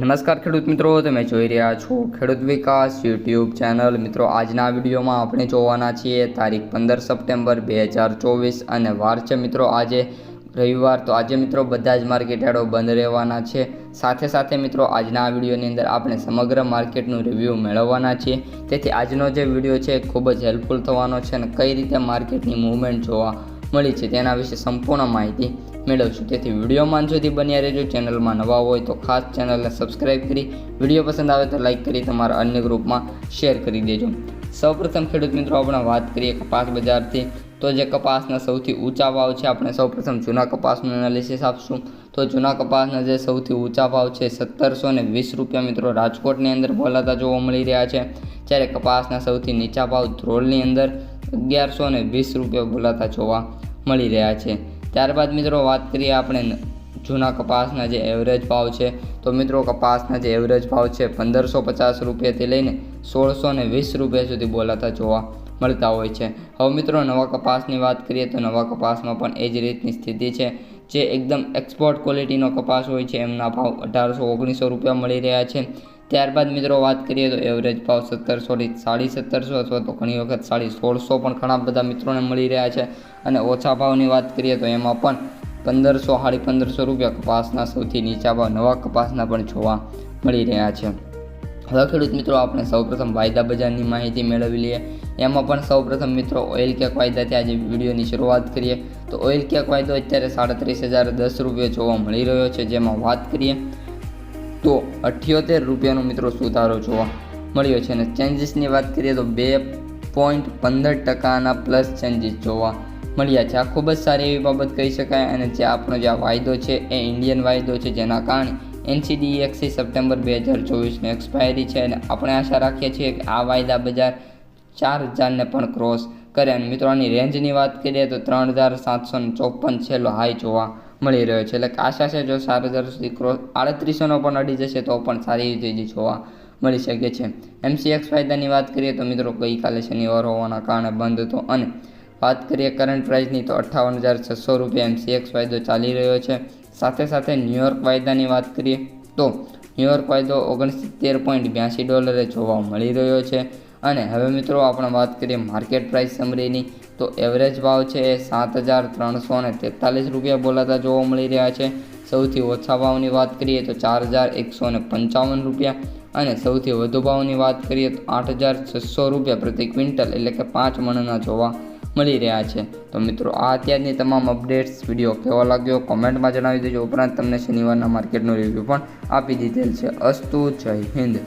નમસ્કાર ખેડૂત મિત્રો, તમે જોઈ રહ્યા છો ખેડૂત વિકાસ યુટ્યુબ ચેનલ. મિત્રો, આજના વિડીયોમાં આપણે જોવાના છીએ તારીખ પંદર સપ્ટેમ્બર બે હજાર ચોવીસ અને વાર છે મિત્રો આજે રવિવાર. તો આજે મિત્રો બધા જ માર્કેટયાર્ડો બંધ રહેવાના છે. સાથે સાથે મિત્રો, આજના વિડીયોની અંદર આપણે સમગ્ર માર્કેટનું રિવ્યૂ મેળવવાના છીએ. તેથી આજનો જે વીડિયો છે ખૂબ જ હેલ્પફુલ થવાનો છે અને કઈ રીતે માર્કેટની મૂવમેન્ટ જોવા મળી છે તેના વિશે સંપૂર્ણ માહિતી મેળવશું. તેથી વિડીયોમાં સુધી બન્યા રહેજો. ચેનલમાં નવા હોય તો ખાસ ચેનલને સબસ્ક્રાઇબ કરી વીડિયો પસંદ આવે તો લાઇક કરી તમારા અન્ય ગ્રુપમાં શેર કરી દેજો. સૌપ્રથમ ખેડૂત મિત્રો આપણે વાત કરીએ કપાસ બજારથી. તો જે કપાસના સૌથી ઊંચા ભાવ છે, આપણે સૌપ્રથમ જૂના કપાસનું એનાલિસિસ આપશું. તો જૂના કપાસના જે સૌથી ઊંચા ભાવ છે, સત્તરસો ને વીસ રૂપિયા મિત્રો રાજકોટની અંદર બોલાતા જોવા મળી રહ્યા છે. જ્યારે કપાસના સૌથી નીચા ભાવ ધ્રોલની અંદર અગિયારસો ને વીસ રૂપિયા બોલાતા જોવા મળી રહ્યા છે. ત્યારબાદ મિત્રો વાત કરીએ આપણે જૂના કપાસના જે એવરેજ ભાવ છે. તો મિત્રો કપાસના જે એવરેજ ભાવ છે પંદરસો પચાસ રૂપિયાથી લઈને સોળસો ને વીસ રૂપિયા સુધી બોલાતા જોવા મળતા હોય છે. હવે મિત્રો નવા કપાસની વાત કરીએ તો નવા કપાસમાં પણ એ જ રીતની સ્થિતિ છે જે એકદમ એક્સપોર્ટ ક્વોલિટીનો કપાસ હોય છે. એમના ભાવ અઢારસો ઓગણીસો રૂપિયા મળી રહ્યા છે. ત્યારબાદ મિત્રો વાત કરીએ તો એવરેજ ભાવ સત્તરસોથી સાડી સત્તરસો અથવા તો ઘણી વખત સાડી સોળસો પણ ઘણા બધા મિત્રોને મળી રહ્યા છે. અને ઓછા ભાવની વાત કરીએ તો એમાં પણ પંદરસો સાડી પંદરસો રૂપિયા કપાસના સૌથી નીચા ભાવ નવા કપાસના પણ જોવા મળી રહ્યા છે. હવે ખેડૂત મિત્રો આપણે સૌપ્રથમ વાયદા બજારની માહિતી મેળવી લઈએ. એમાં પણ સૌપ્રથમ મિત્રો ઓઇલ કેક વાયદાથી આજે વિડીયોની શરૂઆત કરીએ. તો ઓઇલ કેક વાયદો અત્યારે સાડત્રીસ હજાર દસ રૂપિયા જોવા મળી રહ્યો છે. જેમાં વાત કરીએ તો અઠ્યોતેર રૂપિયાનો મિત્રો સુધારો જોવા મળ્યો છે. અને ચેન્જીસની વાત કરીએ તો બે પોઈન્ટ પંદર ટકાના પ્લસ ચેન્જીસ જોવા મળ્યા છે. આ ખૂબ જ સારી એવી બાબત કહી શકાય અને જે આપણો જે આ વાયદો છે એ ઇન્ડિયન વાયદો છે, જેના કારણે એનસીડી એકસી સપ્ટેમ્બર બે હજાર ચોવીસની એક્સપાયરી છે અને આપણે આશા રાખીએ છીએ કે આ વાયદા બજાર ચાર હજારને પણ ક્રોસ કરે. અને મિત્રો આની રેન્જની વાત કરીએ તો ત્રણ હજાર સાતસો ચોપન છેલ્લો હાઈ જોવા મળી રહ્યો છે. એટલે કે આશા છે, જો ચાર હજાર સુધી ક્રોસ આડત્રીસોનો પણ અડી જશે, તો પણ સારી તેજી જોવા મળી શકે છે. એમસીએક્સ ફાયદાની વાત કરીએ તો મિત્રો ગઈકાલે શનિવાર હોવાના કારણે બંધ હતો અને વાત કરીએ કરંટ પ્રાઇસની તો અઠ્ઠાવન હજાર છસો રૂપિયા એમસીએક્સ વાયદો ચાલી રહ્યો છે. સાથે સાથે ન્યુયોર્ક વાયદાની વાત કરીએ તો ન્યુયોર્ક વાયદો ઓગણસિત્તેર પોઈન્ટ બ્યાસી ડોલરે જોવા મળી રહ્યો છે. અને હવે મિત્રો આપણે વાત કરીએ માર્કેટ પ્રાઇસ સમરીની તો એવરેજ ભાવ છે એ સાત હજાર ત્રણસો ને તેતાલીસ રૂપિયા બોલાતા જોવા મળી રહ્યા છે. સૌથી ઓછા ભાવની વાત કરીએ તો ચાર હજાર એકસો ને પંચાવન રૂપિયા અને સૌથી વધુ ભાવની વાત કરીએ તો આઠ હજાર છસો રૂપિયા પ્રતિ ક્વિન્ટલ એટલે કે પાંચ મણના જોવા મળી રહ્યા છે. તો મિત્રો આ અત્યારની તમામ અપડેટ્સ વીડિયો કેવો લાગ્યો કોમેન્ટમાં જણાવી દેજો. ઉપરાંત તમને શનિવારના માર્કેટનો રિવ્યૂ પણ આપી દીધેલ છે. અસ્તુ જય હિન્દ.